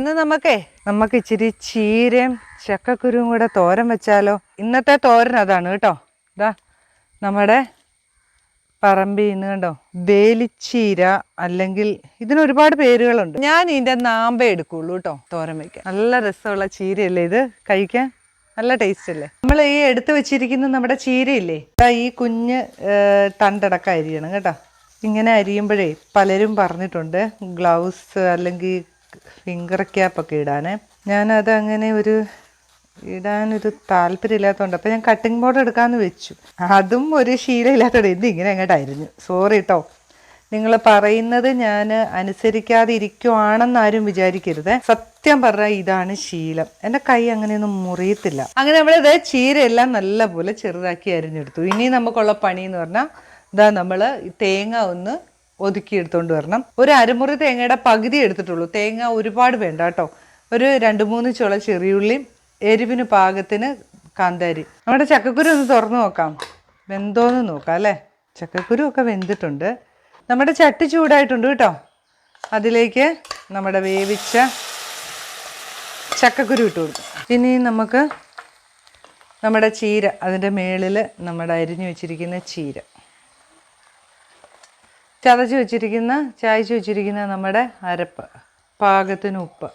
ഇന്ന് നമുക്കേ നമുക്ക് ഇച്ചിരി ചീരയും ചക്കക്കുരുവും കൂടെ തോരൻ വെച്ചാലോ. ഇന്നത്തെ തോരൻ അതാണ് കേട്ടോ. ഇതാ നമ്മുടെ പറമ്പിൽ നിന്ന് കണ്ടോ? വേലിച്ചീര അല്ലെങ്കിൽ ഇതിന് ഒരുപാട് പേരുകളുണ്ട്. ഞാൻ ഇതിന്റെ നാമ്പേ എടുക്കുള്ളൂ കേട്ടോ തോരൻ വയ്ക്കാൻ നല്ല രസമുള്ള ചീരയല്ലേ ഇത്? കഴിക്കാൻ നല്ല ടേസ്റ്റ് അല്ലേ? നമ്മൾ ഈ എടുത്തു വെച്ചിരിക്കുന്ന നമ്മുടെ ചീരയില്ലേ? ഈ കുഞ്ഞ് തണ്ടടക്കം അരിയണം കേട്ടോ. ഇങ്ങനെ അരിയുമ്പോഴേ പലരും പറഞ്ഞിട്ടുണ്ട് ഗ്ലൗസ് അല്ലെങ്കിൽ ഫിംഗർ ക്യാപ്പൊക്കെ ഇടാനേ. ഞാനത് അങ്ങനെ ഒരു ഇടാനൊരു താല്പര്യമില്ലാത്തതുകൊണ്ട് അപ്പോൾ ഞാൻ കട്ടിംഗ് ബോർഡ് എടുക്കാമെന്ന് വെച്ചു. അതും ഒരു ശീലമില്ലാത്തതുകൊണ്ട് ഇത് ഇങ്ങനെ അങ്ങോട്ട് അരിഞ്ഞു. സോറി കേട്ടോ നിങ്ങൾ പറയുന്നത് ഞാൻ അനുസരിക്കാതെ ഇരിക്കുവാണെന്ന് ആരും വിചാരിക്കരുത്. സത്യം പറഞ്ഞാൽ ഇതാണ് ശീലം. എന്റെ കൈ അങ്ങനെയൊന്നും മുറിയത്തില്ല. അങ്ങനെ നമ്മളിത് ചീരയെല്ലാം നല്ല പോലെ ചെറുതാക്കി അരിഞ്ഞെടുത്തു. ഇനി നമുക്കുള്ള പണി എന്ന് പറഞ്ഞാൽ ഇതാ നമ്മൾ തേങ്ങ ഒന്ന് ഒതുക്കി എടുത്തുകൊണ്ട് വരണം. ഒരു അരമുറി തേങ്ങയുടെ പകുതി എടുത്തിട്ടുള്ളൂ. തേങ്ങ ഒരുപാട് വേണ്ട കേട്ടോ. ഒരു രണ്ട് മൂന്ന് ചുള ചെറിയുള്ളിയും എരിവിന് പാകത്തിന് കാന്താരി. നമ്മുടെ ചക്കക്കുരു ഒന്ന് തുറന്നു നോക്കാം. വെന്തോന്ന് നോക്കാം അല്ലേ? ചക്കക്കുരു ഒക്കെ വെന്തിട്ടുണ്ട്. നമ്മുടെ ചട്ടി ചൂടായിട്ടുണ്ട് കേട്ടോ. അതിലേക്ക് നമ്മുടെ വേവിച്ച ചക്കക്കുരു ഇട്ട് കൊടുക്കും. ഇനി നമുക്ക് നമ്മുടെ ചീര അതിന്റെ മേളിൽ നമ്മുടെ അരിഞ്ഞു വെച്ചിരിക്കുന്ന ചീര. ചതച്ച് വെച്ചിരിക്കുന്ന ചായച്ച് വെച്ചിരിക്കുന്ന നമ്മുടെ അരപ്പ് പാകത്തിന് ഉപ്പ്.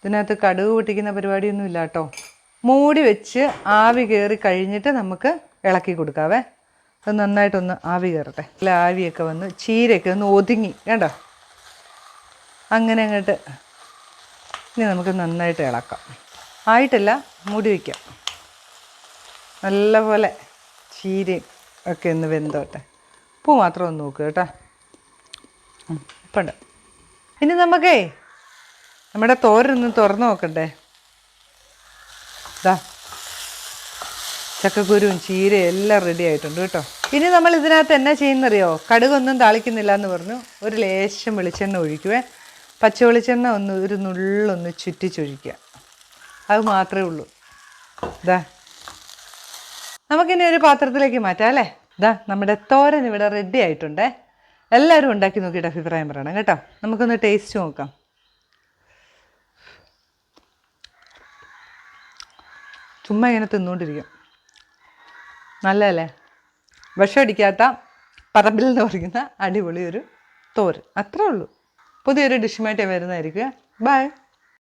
ഇതിനകത്ത് കടുക് പൊട്ടിക്കുന്ന പരിപാടിയൊന്നും ഇല്ല കേട്ടോ. മൂടി വെച്ച് ആവി കയറി കഴിഞ്ഞിട്ട് നമുക്ക് ഇളക്കി കൊടുക്കാവേ. അത് നന്നായിട്ടൊന്ന് ആവി കയറട്ടെ. അല്ല ആവിയൊക്കെ വന്ന് ചീരയൊക്കെ ഒന്ന് ഒതുങ്ങി കേട്ടോ അങ്ങനെ അങ്ങോട്ട് ഇനി നമുക്ക് നന്നായിട്ട് ഇളക്കാം. ആയിട്ടല്ല മൂടി വയ്ക്കാം നല്ലപോലെ ചീരയും ഒക്കെ ഒന്ന് വെന്തോട്ടെ. ഉപ്പ് മാത്രം ഒന്ന് നോക്കുക കേട്ടോ. ഉപ്പുണ്ട് ഇനി നമുക്കേ നമ്മുടെ തോരൊന്ന് തുറന്നു നോക്കണ്ടേ? ഇതാ ചക്കക്കുരുവും ചീരയും എല്ലാം റെഡി ആയിട്ടുണ്ട് കേട്ടോ. ഇനി നമ്മൾ ഇതിനകത്ത് എന്നാ ചെയ്യുന്നറിയോ? കടുകൊന്നും താളിക്കുന്നില്ല എന്ന് പറഞ്ഞു. ഒരു ലേശം വെളിച്ചെണ്ണ ഒഴിക്കുവേ. പച്ച വെളിച്ചെണ്ണ ഒന്ന് ഒരു നുള്ളൊന്ന് ചുറ്റിച്ചൊഴിക്കുക. അത് മാത്രമേ ഉള്ളൂ. ഇതാ നമുക്കിനി ഒരു പാത്രത്തിലേക്ക് മാറ്റാം അല്ലേ? ഇതാ നമ്മുടെ തോരൻ ഇവിടെ റെഡി ആയിട്ടുണ്ട്. എല്ലാവരും ഉണ്ടാക്കി നോക്കിയിട്ട് അഭിപ്രായം പറയണം കേട്ടോ. നമുക്കൊന്ന് ടേസ്റ്റ് നോക്കാം. ചുമ്മാ ഇങ്ങനെ തിന്നുകൊണ്ടിരിക്കും നല്ലതല്ലേ? വിഷമടിക്കാത്ത പറമ്പിൽ എന്ന് പറയുന്ന അടിപൊളി ഒരു തോരൻ. അത്രേ ഉള്ളൂ. പുതിയൊരു ഡിഷുമായിട്ട് വരുന്നതായിരിക്കും ബൈ